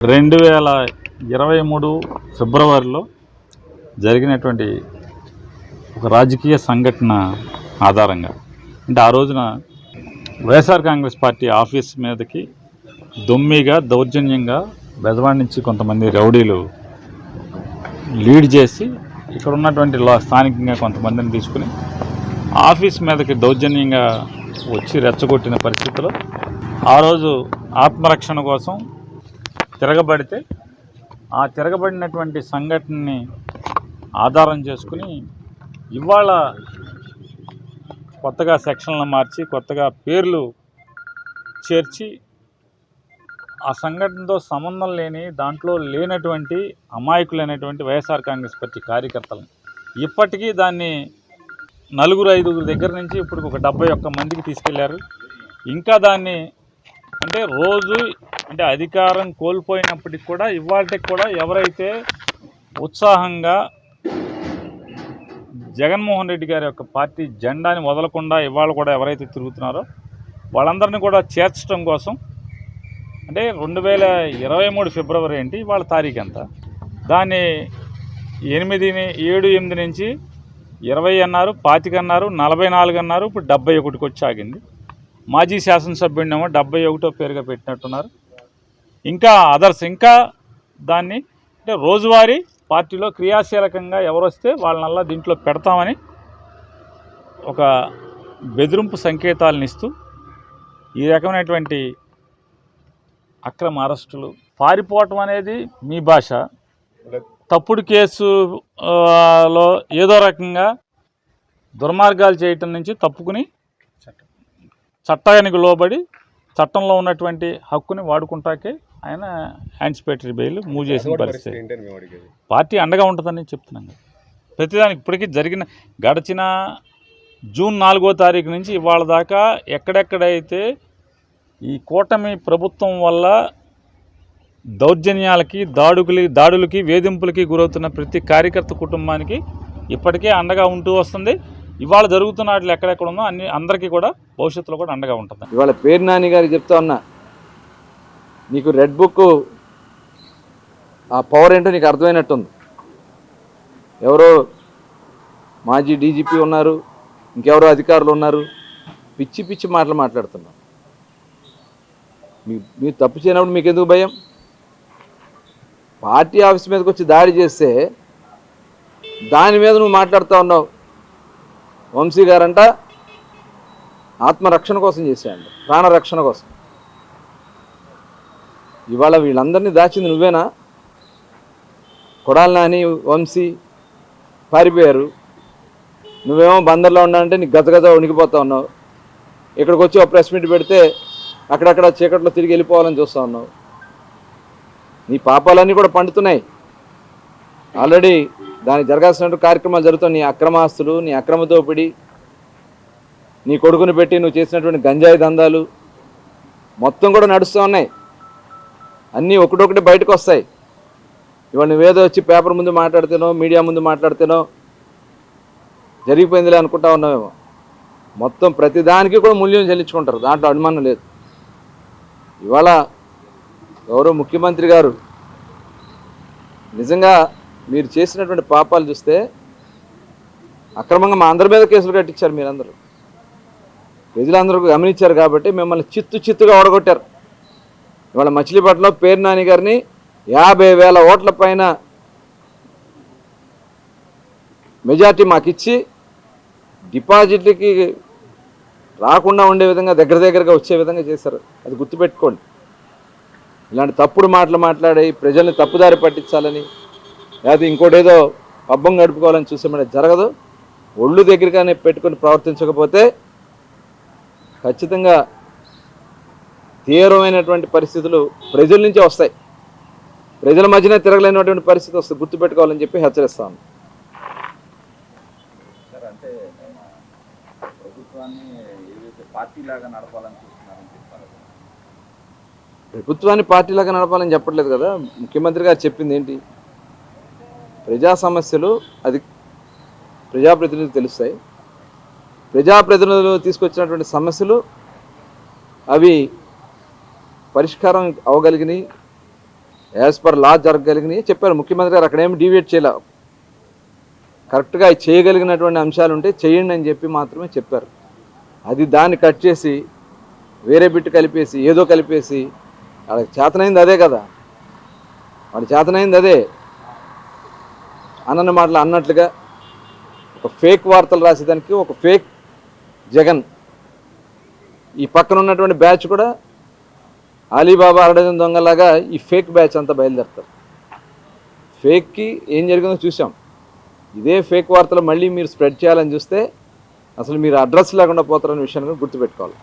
రెండు వేల ఇరవై మూడు ఫిబ్రవరిలో జరిగినటువంటి ఒక రాజకీయ సంఘటన ఆధారంగా అంటే ఆ రోజున వైఎస్ఆర్ కాంగ్రెస్ పార్టీ ఆఫీస్ మీదకి దొమ్మిగా దౌర్జన్యంగా బెజవాడ నుంచి కొంతమంది రౌడీలు లీడ్ చేసి ఇక్కడ ఉన్నటువంటి స్థానికంగా కొంతమందిని తీసుకుని ఆఫీస్ మీదకి దౌర్జన్యంగా వచ్చి రెచ్చగొట్టిన పరిస్థితిలో ఆ రోజు ఆత్మరక్షణ కోసం తిరగబడితే ఆ తిరగబడినటువంటి సంఘటనని ఆధారం చేసుకుని ఇవాళ కొత్తగా సెక్షన్లు మార్చి కొత్తగా పేర్లు చేర్చి ఆ సంఘటనతో సంబంధం లేని దాంట్లో లేనటువంటి అమాయకులైనటువంటి వైఎస్ఆర్ కాంగ్రెస్ పార్టీ కార్యకర్తలను. ఇప్పటికీ దాన్ని నలుగురు ఐదుగురు దగ్గర నుంచి ఇప్పుడు ఒక డెబ్బై ఒక్క మందికి తీసుకెళ్ళారు. ఇంకా దాన్ని అంటే రోజు అంటే అధికారం కోల్పోయినప్పటికి కూడా ఇవాళకి కూడా ఎవరైతే ఉత్సాహంగా జగన్మోహన్ రెడ్డి గారి యొక్క పార్టీ జెండాని వదలకుండా ఇవాళ కూడా ఎవరైతే తిరుగుతున్నారో వాళ్ళందరినీ కూడా చేర్చడం కోసం అంటే రెండు వేల ఇరవై మూడు ఫిబ్రవరి ఏంటి? వాళ్ళ తారీఖు ఎంత? దాన్ని ఎనిమిదిని ఏడు ఎనిమిది నుంచి ఇరవై అన్నారు పాతిక అన్నారు నలభై నాలుగు అన్నారు ఇప్పుడు డెబ్బై ఒకటికి వచ్చి ఆగింది. మాజీ శాసనసభ్యుడినేమో డెబ్బై ఒకటో పేరుగా పెట్టినట్టున్నారు. ఇంకా అదర్స్ ఇంకా దాన్ని అంటే రోజువారీ పార్టీలో క్రియాశీలకంగా ఎవరు వస్తే వాళ్ళనల్లా దీంట్లో పెడతామని ఒక బెదిరింపు సంకేతాలను ఇస్తూ ఈ రకమైనటువంటి అక్రమ అరెస్టులు పారిపోవటం అనేది మీ భాష. తప్పుడు కేసు ఆ, లో ఏదో రకంగా దుర్మార్గాలు చేయటం నుంచి తప్పుకుని చట్టానికి లోబడి చట్టంలో ఉన్నటువంటి హక్కుని వాడుకుంటాకే ఆయన యాంటిసిపేటరీ బెయిల్ మూవ్ చేసిన పరిస్థితి. ఏంటని మేము అడిగేది. పార్టీ అండగా ఉంటుందని చెప్తున్నాం కదా. ప్రతిదానికి ఇప్పటికీ జరిగిన గడిచిన జూన్ నాలుగో తారీఖు నుంచి ఇవాళ దాకా ఎక్కడెక్కడైతే ఈ కూటమి ప్రభుత్వం వల్ల దౌర్జన్యాలకి దాడుకులి దాడులకి వేధింపులకి గురవుతున్న ప్రతి కార్యకర్త కుటుంబానికి ఇప్పటికే అండగా ఉంటూ వస్తుంది. ఇవాళ జరుగుతున్న వాటిలో ఎక్కడెక్కడ ఉందో అన్ని అందరికీ కూడా భవిష్యత్తులో కూడా అండగా ఉంటుంది. ఇవాళ పేరు నాని గారికి చెప్తా ఉన్నా నీకు రెడ్ బుక్ ఆ పవర్ ఏంటో నీకు అర్థమైనట్టుంది. ఎవరో మాజీ డీజీపీ ఉన్నారు ఇంకెవరో అధికారులు ఉన్నారు పిచ్చి పిచ్చి మాటలు మాట్లాడుతున్నాం మీ మీరు తప్పు చేయనప్పుడు మీకు ఎందుకు భయం? పార్టీ ఆఫీస్ మీదకి వచ్చి దాడి చేస్తే దాని మీద నువ్వు మాట్లాడుతూ ఉన్నావు. వంశీ గారంట ఆత్మరక్షణ కోసం చేశాడు ప్రాణరక్షణ కోసం. ఇవాళ వీళ్ళందరినీ దాచింది నువ్వేనా? కొడాలి నాని వంశీ పారిపోయారు. నువ్వేమో బందర్లో ఉన్నానంటే నీకు గజగజ ఉనికిపోతా ఉన్నావు. ఇక్కడికి వచ్చి ఒక ప్రెస్ మీట్ పెడితే అక్కడక్కడ చీకట్లో తిరిగి వెళ్ళిపోవాలని చూస్తూ ఉన్నావు. నీ పాపాలన్నీ కూడా పండుతున్నాయి. ఆల్రెడీ దానికి జరగాల్సినట్టు కార్యక్రమాలు జరుగుతాయి నీ అక్రమాస్తులు నీ అక్రమ దోపిడీ నీ కొడుకుని పెట్టి నువ్వు చేసినటువంటి గంజాయి దందాలు మొత్తం కూడా నడుస్తూ ఉన్నాయి. అన్నీ ఒకటొకటి బయటకు వస్తాయి. ఇవాళ నువ్వేదో వచ్చి పేపర్ ముందు మాట్లాడితేనో మీడియా ముందు మాట్లాడితేనో జరిగిపోయిందిలే అనుకుంటా ఉన్నావేమో. మొత్తం ప్రతిదానికి కూడా మూల్యం చెల్లించుకుంటారు దాంట్లో అనుమానం లేదు. ఇవాళ గౌరవ ముఖ్యమంత్రి గారు నిజంగా మీరు చేసినటువంటి పాపాలు చూస్తే అక్రమంగా మా అందరి మీద కేసులు కట్టించారు మీరందరూ. ప్రజలందరూ గమనించారు కాబట్టి మిమ్మల్ని చిత్తు చిత్తుగా ఓడగొట్టారు. ఇవాళ మచిలీపట్నంలో పేరు నాని గారిని యాభై వేల ఓట్ల పైన మెజార్టీ మాకు ఇచ్చి రాకుండా ఉండే విధంగా దగ్గర దగ్గరగా వచ్చే విధంగా చేశారు. అది గుర్తుపెట్టుకోండి. ఇలాంటి తప్పుడు మాటలు మాట్లాడి ప్రజల్ని తప్పుదారి పట్టించాలని లేదా ఇంకోటేదో పబ్బం గడుపుకోవాలని చూసే మన జరగదు. ఒళ్ళు దగ్గరగానే పెట్టుకొని ప్రవర్తించకపోతే ఖచ్చితంగా తీవ్రమైనటువంటి పరిస్థితులు ప్రజల నుంచే వస్తాయి. ప్రజల మధ్యనే తిరగలేనటువంటి పరిస్థితి వస్తుంది గుర్తుపెట్టుకోవాలని చెప్పి హెచ్చరిస్తాను ప్రభుత్వాన్ని పార్టీలాగా నడపాలని చెప్పట్లేదు కదా. ముఖ్యమంత్రి గారు చెప్పింది ఏంటి? ప్రజా సమస్యలు అది ప్రజాప్రతినిధులకు తెలుస్తాయి. ప్రజాప్రతినిధులు తీసుకొచ్చినటువంటి సమస్యలు అవి పరిష్కారం అవ్వగలిగినాయి యాజ్ పర్ లా జరగగలిగినాయి చెప్పారు. ముఖ్యమంత్రి గారు అక్కడేమి ఏమి డీవియేట్ చేయలే. కరెక్ట్గా చేయగలిగినటువంటి అంశాలు ఉంటే చేయండి అని చెప్పి మాత్రమే చెప్పారు. అది దాన్ని కట్ చేసి వేరే బిట్టు కలిపేసి ఏదో కలిపేసి వాళ్ళకి చేతనైంది అదే కదా. వాడి చేతనైంది అదే. అన్నన్న మాటలు అన్నట్లుగా ఒక ఫేక్ వార్తలు రాసేదానికి ఒక ఫేక్ జగన్. ఈ పక్కన ఉన్నటువంటి బ్యాచ్ కూడా అలీబాబా అరడజన్ దొంగలాగా ఈ ఫేక్ బ్యాచ్ అంతా బయలుదేరుతారు. ఫేక్కి ఏం జరిగిందో చూసాం ఇదే ఫేక్ వార్తలు మళ్ళీ మీరు స్ప్రెడ్ చేయాలని చూస్తే అసలు మీరు అడ్రస్ లేకుండా పోతారనే విషయాన్ని గుర్తుపెట్టుకోవాలి.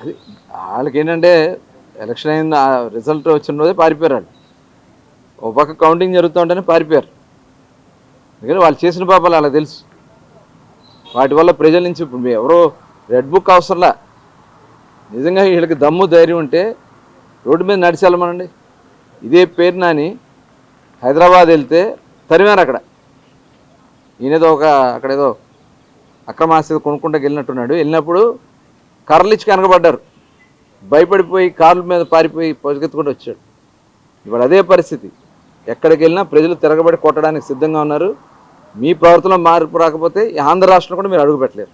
అది వాళ్ళకి ఏంటంటే ఎలక్షన్ అయిన ఆ రిజల్ట్ వచ్చిన రోజే పారిపోయారు వాళ్ళు. ఒక పక్క కౌంటింగ్ జరుగుతుంటేనే పారిపోయారు. ఎందుకంటే వాళ్ళు చేసిన పాపాలు అలా తెలుసు. వాటి వల్ల ప్రజల నుంచి ఇప్పుడు మీ ఎవరో రెడ్ బుక్ అవసరంలా. నిజంగా వీళ్ళకి దమ్ము ధైర్యం ఉంటే రోడ్డు మీద నడిచి ఇదే పేరు నాని హైదరాబాద్ వెళ్తే తరిమారు అక్కడ. ఈయనేదో ఒక అక్కడ ఏదో అక్రమాస్తి కొనుక్కుంటూ వెళ్ళినట్టున్నాడు. వెళ్ళినప్పుడు కర్రలు ఇచ్చి కనకబడ్డారు. భయపడిపోయి కార్ల మీద పారిపోయి పొజగెత్తుకుంటూ వచ్చాడు. ఇప్పుడు అదే పరిస్థితి. ఎక్కడికి వెళ్ళినా ప్రజలు తిరగబడి కొట్టడానికి సిద్ధంగా ఉన్నారు. మీ ప్రవర్తనలో మార్పు రాకపోతే ఈ ఆంధ్ర రాష్ట్రం కూడా మీరు అడుగు పెట్టలేరు